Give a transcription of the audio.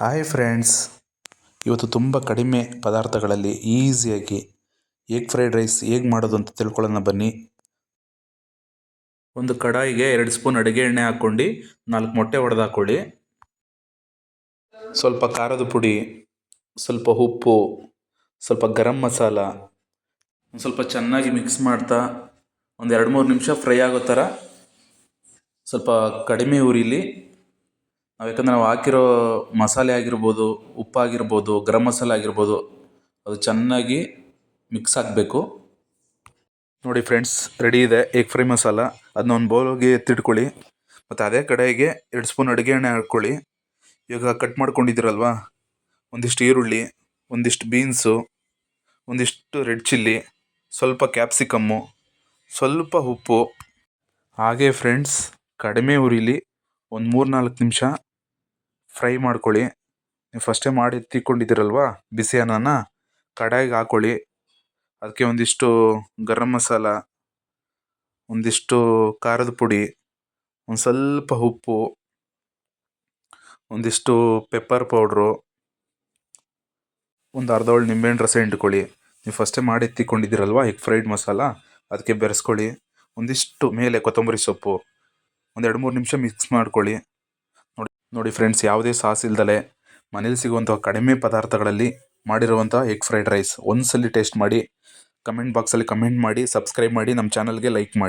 Hi friends ಇವತ್ತು ತುಂಬ ಕಡಿಮೆ ಪದಾರ್ಥಗಳಲ್ಲಿ ಈಸಿಯಾಗಿ ಎಗ್ ಫ್ರೈಡ್ ರೈಸ್ ಹೇಗೆ ಮಾಡೋದು ಅಂತ ತಿಳ್ಕೊಳ್ಳೋಣ ಬನ್ನಿ. ಒಂದು ಕಡಾಯಿಗೆ ಎರಡು ಸ್ಪೂನ್ ಅಡುಗೆ ಎಣ್ಣೆ ಹಾಕ್ಕೊಂಡು ನಾಲ್ಕು ಮೊಟ್ಟೆ ಒಡೆದು ಹಾಕ್ಕೊಳ್ಳಿ ಸ್ವಲ್ಪ ಖಾರದ ಪುಡಿ, ಸ್ವಲ್ಪ ಉಪ್ಪು, ಸ್ವಲ್ಪ ಗರಂ ಮಸಾಲ, ಒಂದು ಸ್ವಲ್ಪ ಚೆನ್ನಾಗಿ ಮಿಕ್ಸ್ ಮಾಡ್ತಾ ಒಂದು ಎರಡು ಮೂರು ನಿಮಿಷ ಫ್ರೈ ಆಗೋ ಥರ ಸ್ವಲ್ಪ ಕಡಿಮೆ ಉರಿಲಿ. ನಾವು ಯಾಕಂದರೆ ನಾವು ಹಾಕಿರೋ ಮಸಾಲೆ ಆಗಿರ್ಬೋದು, ಉಪ್ಪಾಗಿರ್ಬೋದು, ಗರಂ ಮಸಾಲೆ ಆಗಿರ್ಬೋದು, ಅದು ಚೆನ್ನಾಗಿ ಮಿಕ್ಸ್ ಆಗಬೇಕು. ನೋಡಿ ಫ್ರೆಂಡ್ಸ್ ರೆಡಿ ಇದೆ ಎಗ್ ಫ್ರೈ ಮಸಾಲ. ಅದನ್ನ ಒಂದು ಬೌಲ್ಗೆ ಎತ್ತಿಟ್ಕೊಳ್ಳಿ. ಮತ್ತು ಅದೇ ಕಡೆಗೆ ಎರಡು ಸ್ಪೂನ್ ಅಡುಗೆ ಎಣ್ಣೆ ಹಾಕ್ಕೊಳ್ಳಿ. ಇವಾಗ ಕಟ್ ಮಾಡ್ಕೊಂಡಿದ್ದೀರಲ್ವಾ? ಒಂದಿಷ್ಟು ಈರುಳ್ಳಿ, ಒಂದಿಷ್ಟು ಬೀನ್ಸು ಒಂದಿಷ್ಟು ರೆಡ್ ಚಿಲ್ಲಿ ಸ್ವಲ್ಪ ಕ್ಯಾಪ್ಸಿಕಮ್ಮು ಸ್ವಲ್ಪ ಉಪ್ಪು. ಹಾಗೆ ಫ್ರೆಂಡ್ಸ್ ಕಡಿಮೆ ಉರಿಲಿ ಒಂದು ಮೂರು ನಾಲ್ಕು ನಿಮಿಷ ಫ್ರೈ ಮಾಡ್ಕೊಳ್ಳಿ. ನೀವು ಫಸ್ಟೇ ಮಾಡಿ ಎತ್ತಿಕೊಂಡಿದ್ದೀರಲ್ವಾ ಬಿಸಿ ಅನ್ನನ ಕಡಾಯಿಗೆ ಹಾಕ್ಕೊಳ್ಳಿ ಅದಕ್ಕೆ ಒಂದಿಷ್ಟು ಗರಂ ಮಸಾಲ, ಒಂದಿಷ್ಟು ಖಾರದ ಪುಡಿ, ಒಂದು ಸ್ವಲ್ಪ ಉಪ್ಪು, ಒಂದಿಷ್ಟು ಪೆಪ್ಪರ್ ಪೌಡ್ರು ಒಂದು ಅರ್ಧ ಒಳ್ಳೆ ನಿಂಬೆಹಣ್ಣು ರಸ ಹಿಂಡ್ಕೊಳ್ಳಿ. ನೀವು ಫಸ್ಟೇ ಮಾಡಿ ಎತ್ತಿಕೊಂಡಿದ್ದೀರಲ್ವ ಎಗ್ ಫ್ರೈಡ್ ಮಸಾಲ? ಅದಕ್ಕೆ ಬೆರೆಸ್ಕೊಳ್ಳಿ. ಒಂದಿಷ್ಟು ಮೇಲೆ ಕೊತ್ತಂಬರಿ ಸೊಪ್ಪು. ಒಂದು ಎರಡು ಮೂರು ನಿಮಿಷ ಮಿಕ್ಸ್ ಮಾಡ್ಕೊಳ್ಳಿ. ನೋಡಿ ಫ್ರೆಂಡ್ಸ್ ಯಾವುದೇ ಸಾಸ್ ಇಲ್ದಲೆ ಮನೇಲಿ ಸಿಗುವಂಥ ಕಡಿಮೆ ಪದಾರ್ಥಗಳಲ್ಲಿ ಮಾಡಿರುವಂಥ ಎಗ್ ಫ್ರೈಡ್ ರೈಸ್ ಒಂದ್ಸಲಿ ಟೇಸ್ಟ್ ಮಾಡಿ ಕಮೆಂಟ್ ಬಾಕ್ಸಲ್ಲಿ ಕಮೆಂಟ್ ಮಾಡಿ ಸಬ್ಸ್ಕ್ರೈಬ್ ಮಾಡಿ ನಮ್ಮ ಚಾನಲ್ಗೆ ಲೈಕ್ ಮಾಡಿ.